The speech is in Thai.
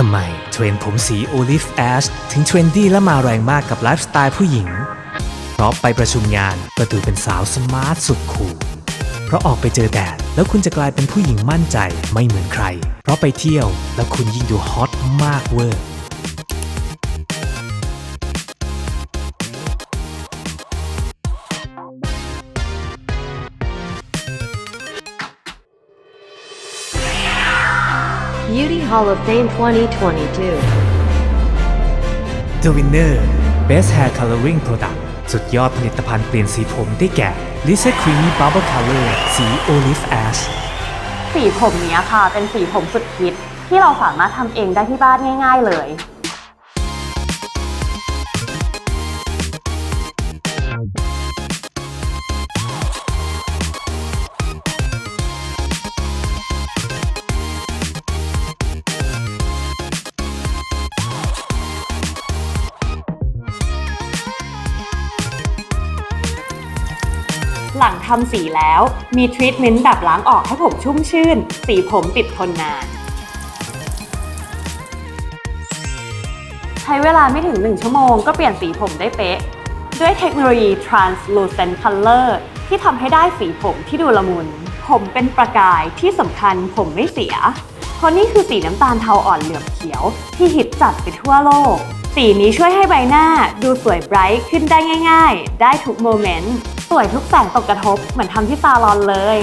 ทำไมเทรนผมสีโอลิฟแอชถึงเทรนดี้และมาแรงมากกับไลฟ์สไตล์ผู้หญิง เพราะไปประชุมงานก็ดูเป็นสาวสมาร์ทสุดคูลเพราะออกไปเจอแดดแล้วคุณจะกลายเป็นผู้หญิงมั่นใจไม่เหมือนใคร เพราะไปเที่ยวแล้วคุณยิ่งดูฮอตมากเวอร์ Beauty Hall of Fame 2022. The Winner Best Hair Coloring Product สุดยอดผลิตภัณฑ์เปลี่ยนสีผมได้แก่ Lisa Creamy Bubble Color สี Olive Ash สีผมเนี้ยค่ะ เป็นสีผมสุดฮิตที่เราสามารถทำเองได้ที่บ้านง่าย ๆ เลย หลังทำสีแล้ว มีทรีทเมนต์แบบล้างออกให้ผมชุ่มชื่น สีผมติดทนนาน ใช้เวลาไม่ถึง 1 ชั่วโมงก็เปลี่ยนสีผมได้เป๊ะ ด้วยเทคโนโลยี translucent color ที่ทำให้ได้สีผมที่ดูละมุน ผมเป็นประกายที่สำคัญผมไม่เสีย เพราะนี่คือสีน้ำตาลเทาอ่อนเหลือบเขียวที่ฮิตจัดไปทั่วโลก สีนี้ช่วยให้ใบหน้าดูสวยไบรท์ขึ้นได้ง่าย ๆ ได้ทุกโมเมนต์ สวยทุกแสงตกกระทบเหมือนทำที่ซาลอนเลย